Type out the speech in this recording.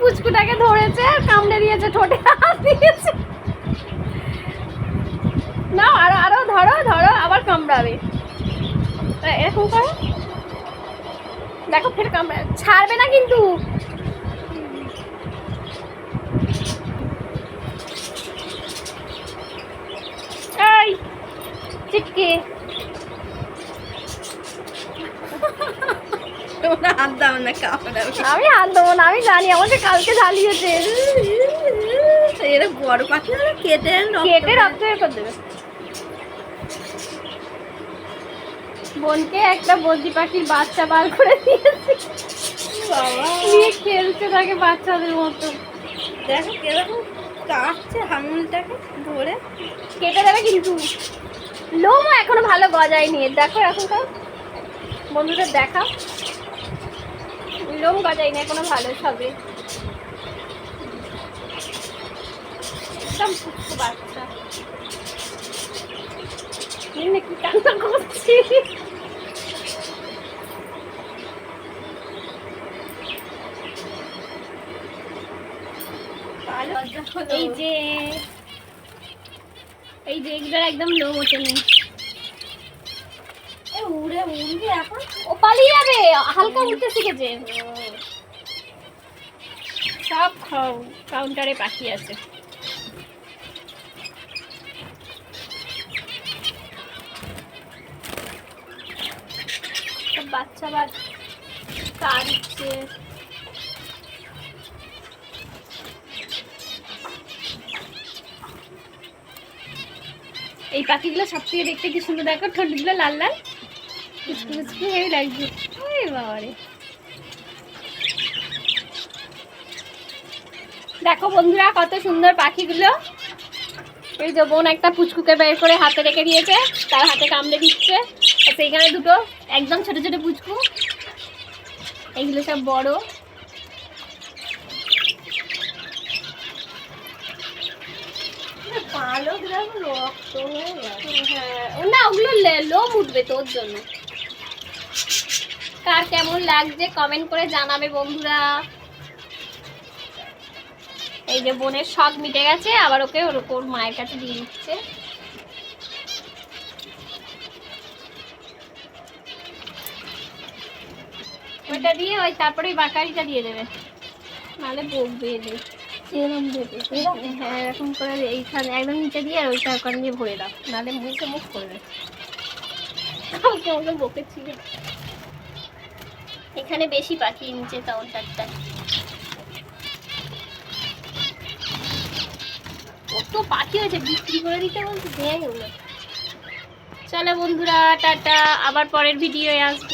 পুচকুটাকে ধরেছে আর কামড়ে দিয়েছে, ঠোঁটে হাত দিয়েছে। না আরও আরও, ধরো ধরো, আবার কামড়াবে। এরকম করো। দেখো, ফের কামড়া, ছাড়বে না কিন্তু। এই হাত দাও না আমি হাত দেবো না আমি জানি আমাকে কালকে ঝালিয়েছে এরা বড় পাখি হলে কেটে কেটে রক্ত করে দেবে। বোনকে একটা বদ্রি পাখির বাচ্চা বার করে দিয়েছে। বাবা। নিয়ে খেলতে থাকে বাচ্চাদের মতো। দেখো কীরকম কাটছে হাঙুলটাকে ধরে। কেটে দেবে কিন্তু। লোমও এখনও ভালো গজায়নি। দেখো এখন তো বন্ধুদের দেখা লোম গজাই না কোনো ভালো সবে একদম বাচ্চা। কান্না করছি? ভালো। এই যে এই যে একদম লোম ওঠেনি। উড়ে উড়বে এখন? ও পালিয়ে যাবে হালকা উঠতে শিখেছে। সব কাউন্টারে পাখি আছে। বাচ্চা বাচ্চা দিচ্ছে এই পাখিগুলো সব থেকে দেখতে কি সুন্দর দেখো? ঠোঁটগুলো লাল লাল। কুচকু কুচকু হেবি লাগছে ওই বাবারে। দেখো বন্ধুরা কত সুন্দর পাখিগুলো। এই যে বোন একটা পুচকুকে বের করে হাতে রেখে দিয়েছে তার হাতে কামড়ে দিচ্ছে। এখানে দুটো একদম ছোট ছোট পুচকু। এইগুলো সব বড়। পালক রক্ত হয়ে না ওগুলো লোম উঠবে তোর জন্য। কার কেমন লাগছে কমেন্ট করে জানাবে বন্ধুরা। এই যে বোনের শখ মিটে গেছে আবার ওকে ওর মায়ের কাছে দিয়ে দিচ্ছে। ওইটা দিয়ে ওই তারপরে ওই বাকারিটা দিয়ে দেবে। নাহলে বকবে এদের। এরম দেবে হ্যাঁ এরকম করে এইখানে একদম নিচে দিয়ে আর ওইটা ওখানে দিয়ে ভরে দাও। নাহলে মুখে মুখ করবে। কাউকে আমাকে বকেছিল। এখানে বেশি পাখি, নিচে কাউন্টারটা কত পাখি হয়েছে, বিক্রি করে দিতে বলতে দেয় চলো বন্ধুরা, টাটা। আবার পরের ভিডিওয়ে আসব।